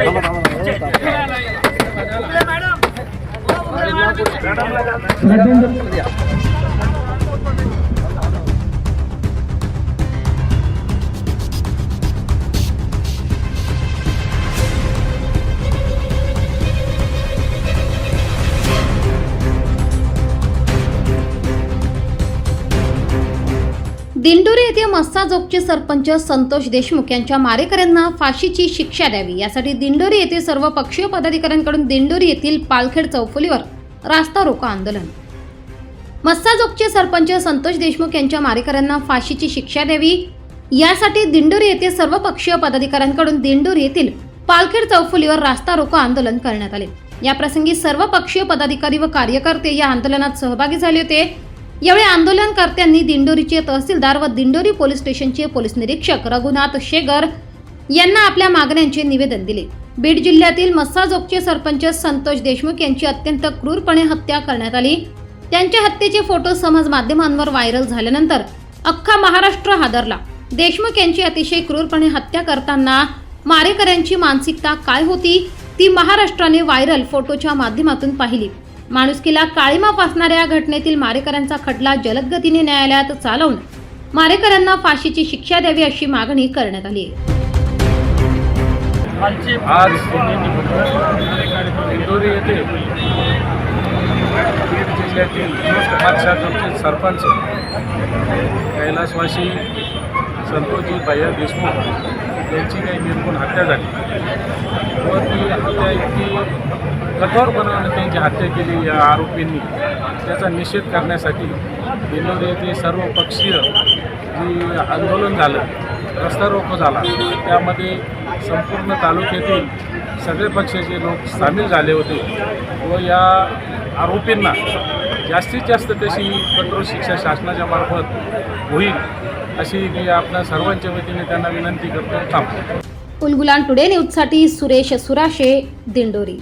Madam Dindori येथे मस्साजोगचे सरपंच संतोष देशमुख यांच्या मारेकऱ्यांना फाशीची शिक्षा द्यावी. यासाठी दिंडोरी येथे सर्व पक्षीय पदाधिकाऱ्यांकडून दिंडोरी येथील पालखेड चौफुलीवर रास्ता रोको आंदोलन. मस्साजोगचे सरपंच संतोष देशमुख यांच्या मारेकऱ्यांना फाशीची शिक्षा द्यावी. यासाठी दिंडोरी येथे सर्व पक्षीय पदाधिकाऱ्यांकडून दिंडोरी येथील पालखेड चौफुलीवर रास्ता रोको आंदोलन करण्यात आले. याप्रसंगी सर्व पक्षीय पदाधिकारी व कार्यकर्ते या आंदोलनात सहभागी झाले होते. यावेळी आंदोलनकर्त्यांनी दिंडोरीचे तहसीलदार व दिंडोरी पोलीस स्टेशनचे पोलीस निरीक्षक रघुनाथ शेगर यांना आपल्या मागण्यांचे निवेदन दिले. बीड जिल्ह्यातील मस्साजोगचे सरपंच संतोष देशमुख यांची अत्यंत क्रूरपणे हत्या करण्यात आली. त्यांच्या हत्येचे फोटो समाज माध्यमांवर व्हायरल झाल्यानंतर अख्खा महाराष्ट्र हादरला. देशमुख यांची अतिशय क्रूरपणे हत्या करताना मारेकऱ्यांची मानसिकता काय होती ती महाराष्ट्राने व्हायरल फोटोच्या माध्यमातून पाहिली. माणुसकीला काळीमा फासणाऱ्या घटनेतील मारेकऱ्यांचा खटला जलद गतीने न्यायालयात चालवून मारेकऱ्यांना फाशीची शिक्षा द्यावी अशी मागणी करण्यात आली. आहे आज इंदोरी येथे बीड जिल्ह्यातील सरपंच कैलासवासी संतोषजी भैया देशमुख यांची काही निर्गुण हत्या झाली. व ती हत्या इतकी कठोरपणाने त्यांची हत्या केली या आरोपींनी. त्याचा निषेध करण्यासाठी इंदोरी येथे सर्व पक्षीय जी आंदोलन झालं रस्ता रोको झाला. त्यामध्ये संपूर्ण तालुक्यातील सगळे पक्षाचे लोक सामील झाले होते व या आरोपींना जास्तीत जास्त तशी कठोर शिक्षा शासनाच्या मार्फत होईल. अशी मी आपल्या सर्वांच्या वतीने त्यांना विनंती करतो. थांबतो उलगुलान टुडे न्यूजसाठी सुरेश सुराशे दिंडोरी.